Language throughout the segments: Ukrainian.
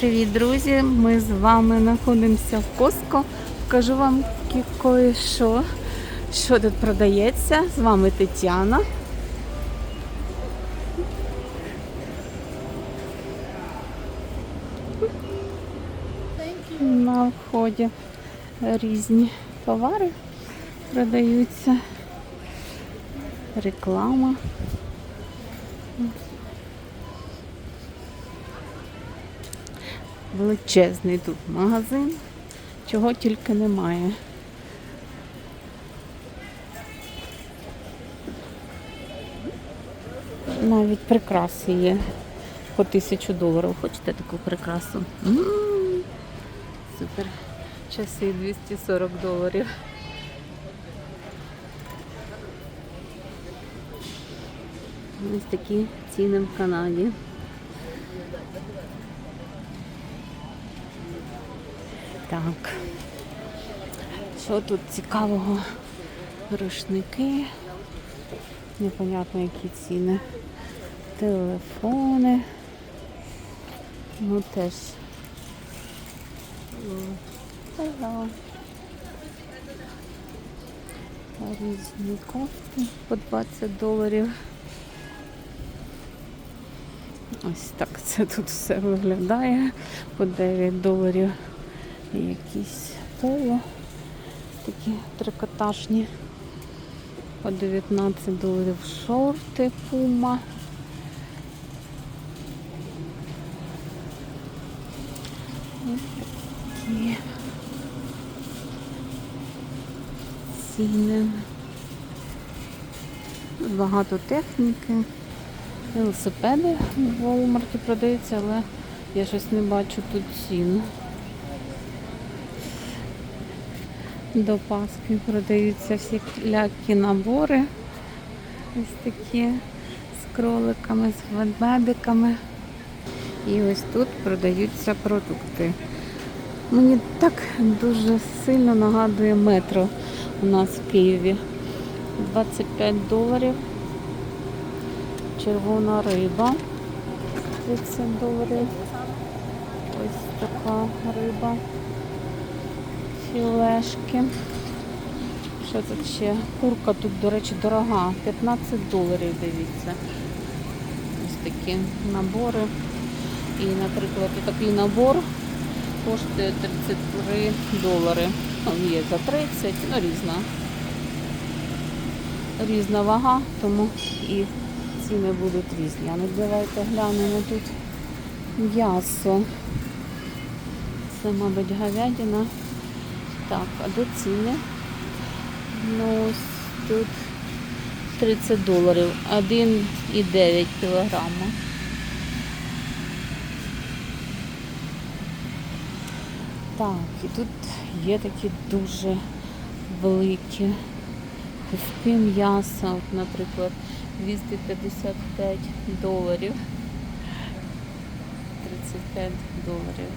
Привіт, друзі! Ми з вами знаходимося в Коско. Покажу вам кое-що, що тут продається. З вами Тетяна. На вході різні товари продаються. Реклама. Величезний тут магазин, чого тільки немає. Навіть прикраси є по тисячу доларів. Хочете таку прикрасу? М, Супер. Часи 240 доларів. Ось такі ціни в Канаді. Так. Що тут цікавого? Рушники. Непонятно які ціни. Телефони. Ну теж. Hello. Різні кофти по 20 доларів. Ось так це тут все виглядає. По 9 доларів якісь поло. Такі трикотажні. По 19 доларів шорти пума. Такі ціни. Багато техніки. Велосипеди в Walmart продаються, але я щось не бачу тут цін. До Пасхи продаються всі лякі набори. Ось такі з кроликами, з ведмедиками. І ось тут продаються продукти. Мені так дуже сильно нагадує метро у нас в Києві. 25 доларів. Червона риба. 30 доларів. Ось така риба. Філешки. Що тут ще? Курка тут, до речі, дорога. 15 доларів, дивіться. Ось такі набори. І, наприклад, такий набор коштує 33 долари. Ну, є за 30, ну різна. Різна вага, тому і ціни будуть різні. А ну давайте глянемо тут м'ясо. Це, мабуть, говядина. Так, а де ціни? Ну, ось тут 30 доларів, 1,9 кілограма. Так, і тут є такі дуже великі куски м'яса, от, наприклад, 255 доларів. 35 доларів.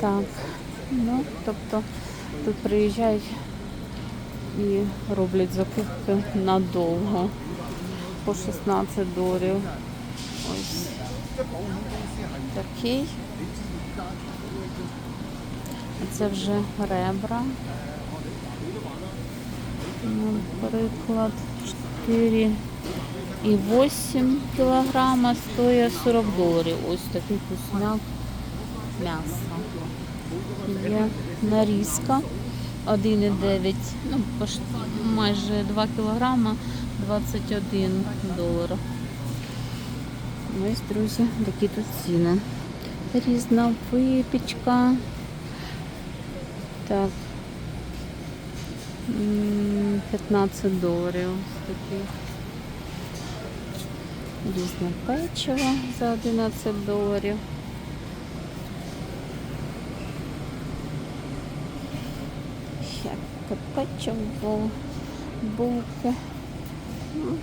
Так, ну, тобто тут приїжджають і роблять закупки надовго. По 16 доларів. Ось такий. Це вже ребра. Наприклад, 4 і 8 кілограма стоїть 40 доларів. Ось такий кусняк м'яса. Є нарізка 1,9, ну, майже 2 кілограма, 21 долар. Ось, друзі, такі тут ціни. Різна випічка. Так. 15 доларів. Ось такі. Різне печиво за 11 доларів. Ще печиво, булки. Ну,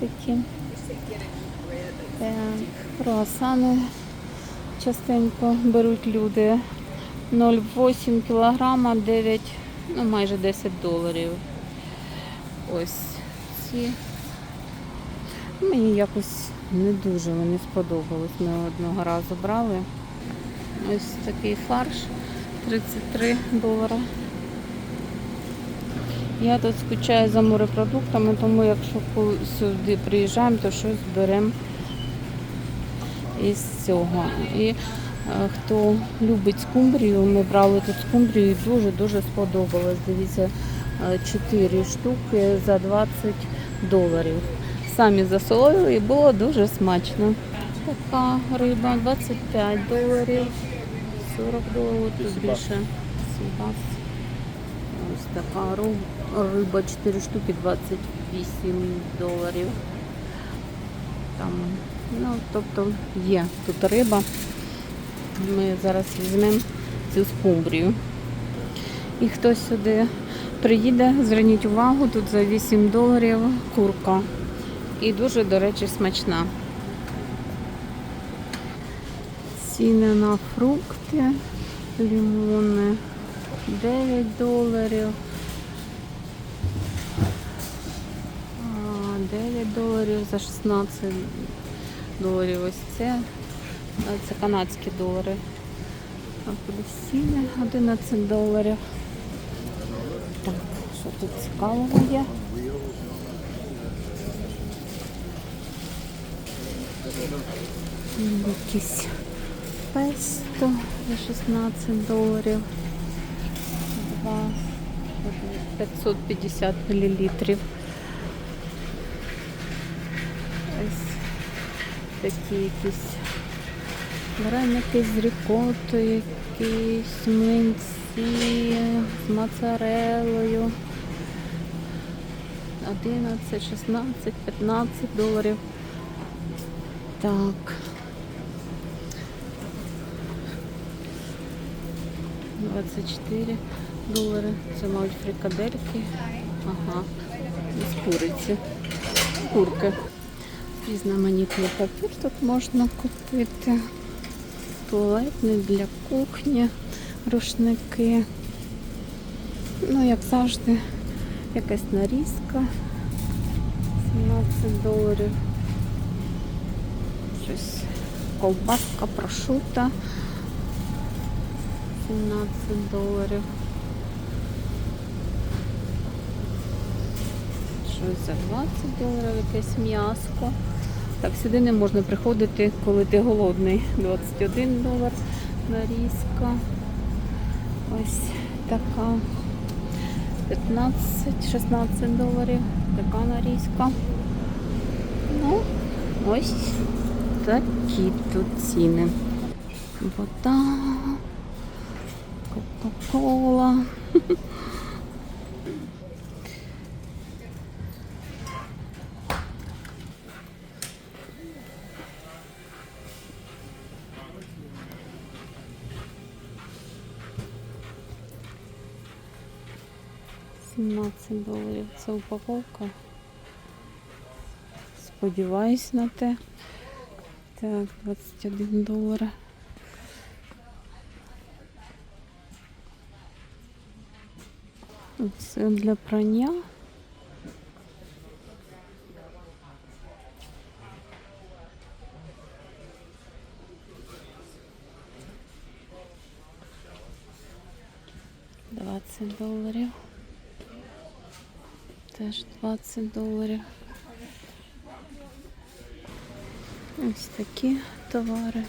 такі. Ось. Так, круасани частенько беруть люди. 0,8 кілограма, 9, ну майже 10 доларів. Ось ці. Мені якось Не дуже мені сподобалось. Ми одного разу брали. Ось такий фарш 33 долара. Я тут скучаю за морепродуктами, тому якщо сюди приїжджаємо, то щось беремо із цього. І е, хто любить скумбрію, ми брали тут скумбрію і дуже-дуже сподобалось. Дивіться, 4 штуки за 20 доларів. Самі засолили і було дуже смачно. Така риба 25 доларів, 40 доларів, тут більше сібас. Ось така риба 4 штуки 28 доларів. Там, ну, тобто є тут риба. Ми зараз візьмемо цю скумбрію. І хтось сюди приїде, зверніть увагу, тут за 8 доларів курка. І дуже, до речі, смачна. Ціни на фрукти, лимони 9 доларів. А, 9 доларів за 16 доларів. Ось це. Це канадські долари. Апельсини 11 доларів. Так, що тут цікавого є? Якісь песто за 16 доларів. Два 550 мл. Ось такі якісь вареники з рікотою, якісь млинці з моцарелою. 11, 16, 15 доларів. Так. 24 долари. Це мають фрикадельки. Ага. З куриці. Курки. Різноманітний папір тут можна купити. Туалетний для кухні, рушники. Ну, як завжди, якась нарізка. 17 доларів. Щось ковбаска, прошута. 17 доларів. Щось за 20 доларів, якесь м'яско. Так, сюди не можна приходити, коли ти голодний. 21 долар нарізка. Ось така. 15-16 доларів. Така нарізка. Ну, ось такі тут ціни. Вода. Кока-кола. Сімнадцять доларів. Це упаковка. Сподіваюсь на те. Так, 21 долар. Це для прання. Двадцять доларів. Теж 20 доларів. Ось такі товари.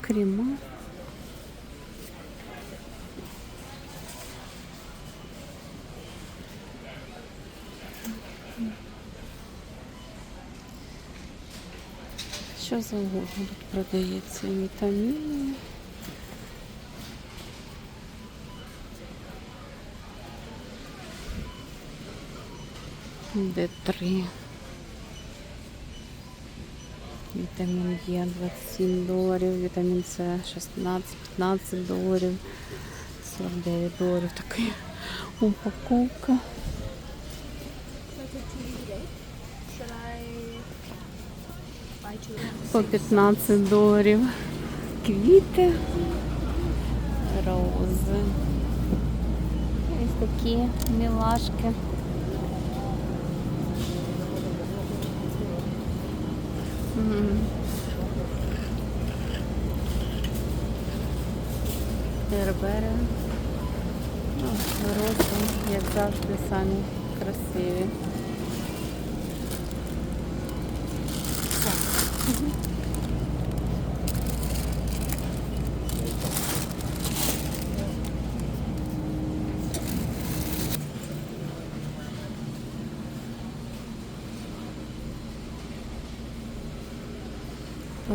Крема. Що завгодно тут продається вітаміни. Д3. Вітамін Е 27 доларів, вітамін С 16-15 доларів, 49 доларів така упаковка. По 15 доларів. Квіти, рози. Ось такі мілашки. Бербери. Ну, рози, як завжди, самі красиві.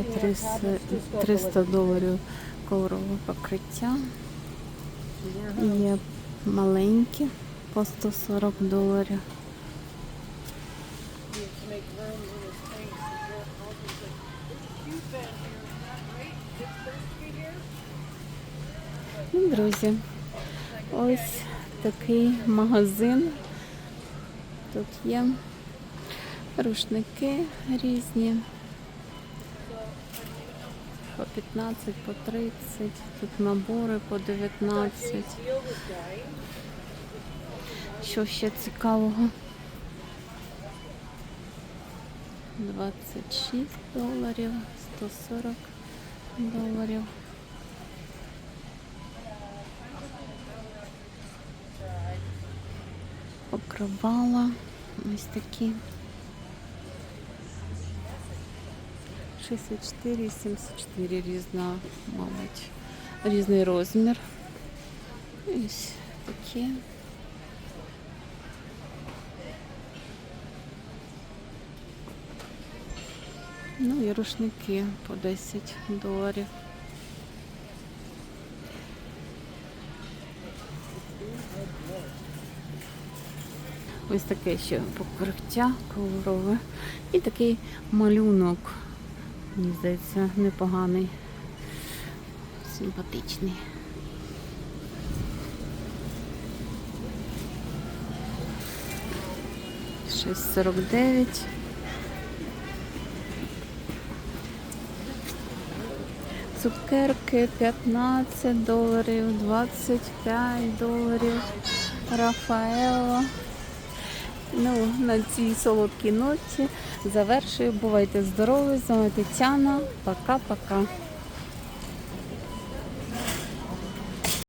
300, 300 доларів коврове покриття. Є маленькі по 140 доларів. Ну, друзі, ось такий магазин. Тут є рушники різні. По 15, по 30, тут набори по 19. Що ще цікавого? 26 доларів, 140 доларів. Покривала ось такі. 64 і 74 різна, мабуть, різний розмір. Ось такі. Ну і рушники по 10 доларів. Ось таке ще покриття коврове. І такий малюнок. Мені здається, непоганий, симпатичний. Шість сорок дев'ять. Цукерки 15 доларів, 25 доларів. Рафаело. Ну, на цій солодкій ноті завершую. Бувайте здорові! З вами Тетяна. Пока-пока.